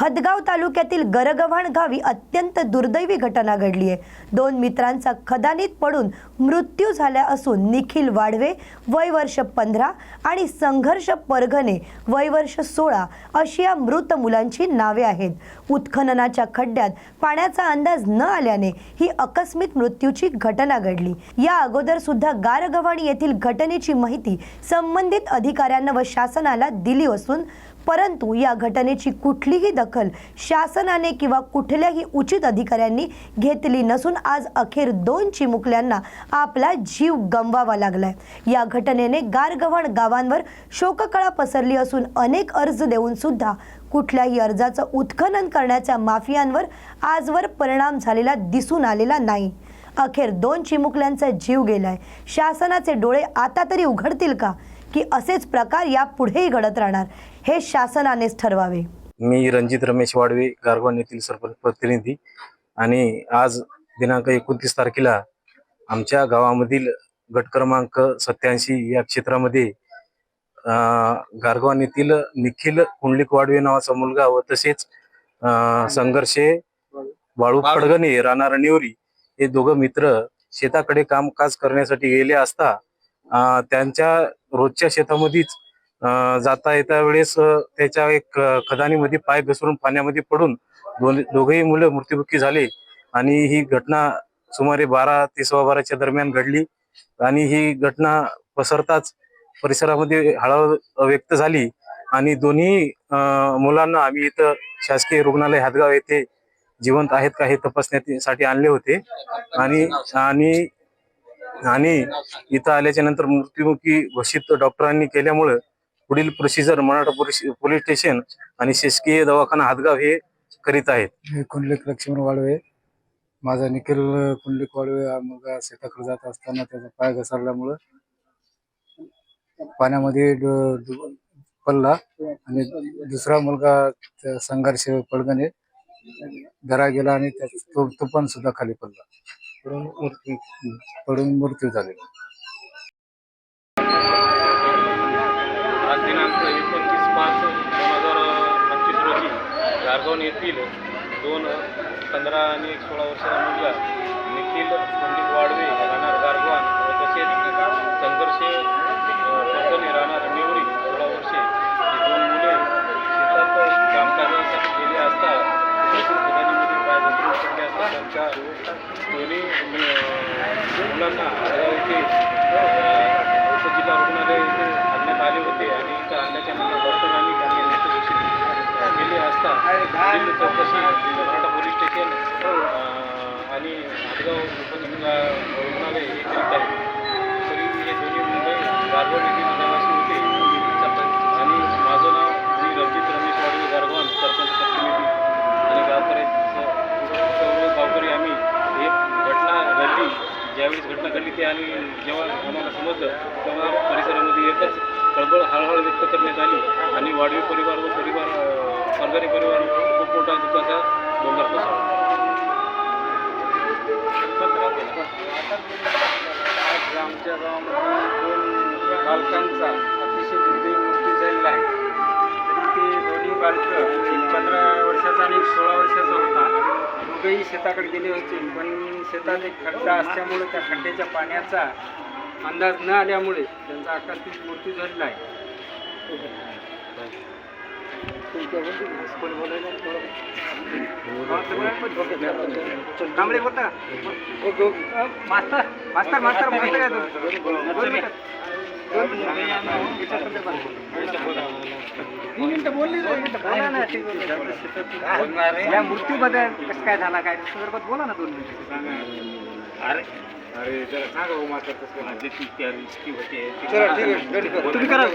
हदगाव तालुक्यातील गरगव्हाण गावी अत्यंत दुर्दैवी घटना घडली आहे. दोन मित्रांचा खदानीत पडून मृत्यू झाला असून निखिल वाढवे वय वर्ष पंधरा आणि संघर्ष परघने वय वर्ष सोळा अशी या मृत मुलांची नावे आहेत. उत्खननाच्या खड्ड्यात पाण्याचा अंदाज न आल्याने ही अकस्मित मृत्यूची घटना घडली. या अगोदर सुद्धा गारगव्हाणी येथील घटनेची माहिती संबंधित अधिकाऱ्यांना व शासनाला दिली असून परंतु या घटनेची कुठलीही दखल शासनाने किंवा कुठल्याही उचित अधिकाऱ्यांनी घेतली नसून आज अखेर दोन चिमुकल्यांना आपला जीव गमवावा लागलाय. या घटनेने गारगव्हाण गावांवर शोककळा पसरली असून अनेक अर्ज देऊन सुद्धा कुठल्याही अर्जाचं उत्खनन करण्याच्या माफियांवर आजवर परिणाम झालेला दिसून आलेला नाही. अखेर दोन चिमुकल्यांचा जीव गेलाय. शासनाचे डोळे आता तरी उघडतील का? की असेच प्रकार यापुढेही घडत राहणार हे शासनानेच ठरवावे. मी रणजित रमेश वाडवे गारगोन येथील सरपंच प्रतिनिधी. आणि आज दिनांक एकोणतीस तारखेला आमच्या गावामधील गट क्रमांक सत्याऐंशी या क्षेत्रामध्ये अं, गारगोन येथील निखिल कुंडलिक वाडवे नावाचा मुलगा व तसेच संघर्षे बाळू पडगणे राणा रणेवरी हे दोघं मित्र शेताकडे कामकाज करण्यासाठी गेले असता त्यांच्या रोजच्या शेतामध्येच जाता येता वेळेस त्याच्या एक खदानीमध्ये पाय घसरून पाण्यामध्ये पडून दोन दोघेही मुलं मृत्युमुखी झाले. आणि ही घटना सुमारे बारा ते सव्वा बाराच्या दरम्यान घडली. आणि ही घटना पसरताच परिसरामध्ये हळहळ व्यक्त झाली. आणि दोन्ही मुलांना आम्ही इथं शासकीय रुग्णालय हातगाव येथे जिवंत आहेत का हे तपासण्यासाठी आणले होते. आणि आणि आणि इथं आल्याच्यानंतर मृत्युमुखी घोषित डॉक्टरांनी केल्यामुळं पुढील procedure Maratha police police station आणि शासकीय दवाखाना हातगाव हे करीत आहेत. मी कुंडलिक लक्ष्मण वाळवे माझा निखिल कुंडलिक वाळवे हा मुलगा शेताकडे जात असताना त्याचा पाय घसरल्यामुळं पाण्यामध्ये ड- पडला आणि दुसरा मुलगा त्या संघर्ष पडगणे घरा गेला आणि त्याचा तो तो पण सुद्धा खाली पडला. पडून मृत्यू पडून मृत्यू झालेला आज दिनांक एकोणतीस पाच दोन हजार पंचवीस रोजी गारगोन येथील दोन पंधरा आणि एक सोळा वर्षाचा मुलगा निखिल पंडित वाडवे घसरून दोन्ही मुलांना आडगाव येथे रुग्णालय येथे आणण्यात आले होते आणि इथं आणल्याच्या नंतर डॉक्टरांनी त्यांना मृत घोषित असता चौकशी मराठा पोलीस स्टेशन आणि हातगाव रुग्णालय हे करीत आहे ज्यावेळेस घटना घडली ते आणि जेव्हा आम्हाला समजलं तेव्हा परिसरामध्ये एकच कळबळ हळहळ व्यक्त करण्यात आली आणि वाढवी परिवार व परिवार सरकारी परिवार खूप मोठा दुःखाचा गोंधळ कोसळला आमच्या गावामध्ये दोन बालकांचा अतिशय दुर्दैवी मृत्यू झालेला आहे. बालकं एक पंधरा वर्षाचा आणि एक सोळा वर्षाचा होता. दोघंही शेताकडे गेले होते पण शेतात एक खड्डा असल्यामुळे त्या खड्ड्याच्या पाण्याचा अंदाज न आल्यामुळे त्यांचा आकस्मिक मृत्यू झालेला आहे. कांबळे बोलता. का मास्तर मास्तर मास्तर मास्तर आहे या मृत्यूबद्दल कसं काय झाला काय संदर्भात बोला ना दोन मिनिटं अरे अरे जरा सांगा हो मात्र कसं तुम्ही करा.